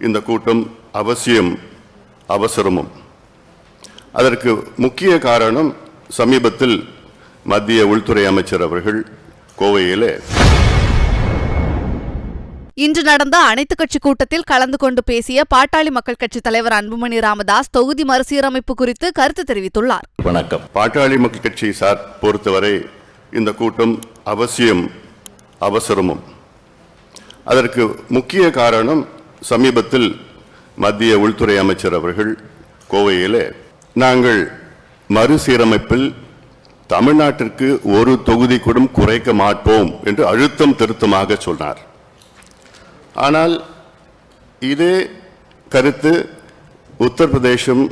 இந்த கூட்டம் அவசியம் அவசரமும். அதற்கு முக்கிய காரணம் சமீபத்தில் மத்திய உள்துறை அமைச்சர் அவர்கள் கோவையிலே. இன்று நடந்த அனைத்துக் கட்சி கூட்டத்தில் கலந்து கொண்டு பேசிய பாட்டாளி மக்கள் கட்சித் தலைவர் அன்புமணி ராமதாஸ் தொகுதி மறுசீரமைப்பு குறித்து கருத்து தெரிவித்துள்ளார். வணக்கம். பாட்டாளி மக்கள் கட்சி சார் பொறுத்தவரை இந்த கூட்டம் அவசியம் அவசரமும். அதற்கு முக்கிய காரணம் சமீபத்தில் மத்திய உள்துறை அமைச்சர் அவர்கள் கோவையிலே நாங்கள் மறுசீரமைப்பில் தமிழ்நாட்டிற்கு ஒரு தொகுதி கூட குறைக்க மாட்டோம் என்று அழுத்தம் திருத்தமாக சொன்னார். ஆனால் இதே கருத்து உத்தரப்பிரதேசம்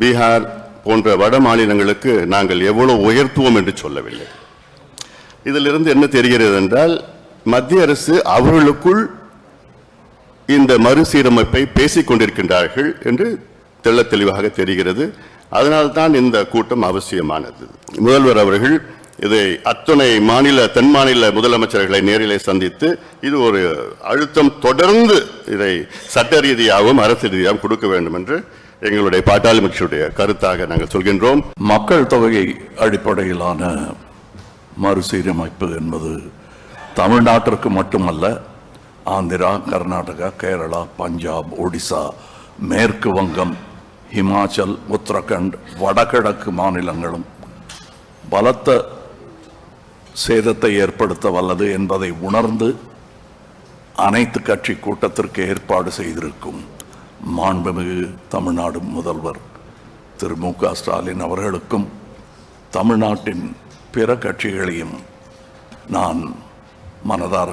பீகார் போன்ற வட மாநிலங்களுக்கு நாங்கள் எவ்வளோ உயர்த்துவோம் என்று சொல்லவில்லை. இதிலிருந்து என்ன தெரிகிறது என்றால் மத்திய அரசு அவர்களுக்குள் இந்த மறுசீரமைப்பை பேசிக் கொண்டிருக்கின்றார்கள் என்று தெள்ள தெளிவாக தெரிகிறது. அதனால்தான் இந்த கூட்டம் அவசியமானது. முதல்வர் அவர்கள் இதை அத்துணை மாநில தென் மாநில முதலமைச்சர்களை நேரிலே சந்தித்து இது ஒரு அழுத்தம் தொடர்ந்து இதை சட்ட ரீதியாகவும் அரசு ரீதியாகவும் கொடுக்க வேண்டும் என்று எங்களுடைய பாட்டாளி கருத்தாக நாங்கள் சொல்கின்றோம். மக்கள் தொகை அடிப்படையிலான மறுசீரமைப்பு என்பது தமிழ்நாட்டிற்கு மட்டுமல்ல ஆந்திரா கர்நாடகா கேரளா பஞ்சாப் ஒடிசா மேற்கு வங்கம் ஹிமாச்சல் உத்தரகண்ட் வடகிழக்கு மாநிலங்களும் பலத்த சேதத்தை ஏற்படுத்த வல்லது என்பதை உணர்ந்து அனைத்து கட்சி கூட்டத்திற்கு ஏற்பாடு செய்திருக்கும் மாண்புமிகு தமிழ்நாடு முதல்வர் திரு. மு. க. ஸ்டாலின் அவர்களுக்கும் தமிழ்நாட்டின் பிற கட்சிகளையும் நான் மனதார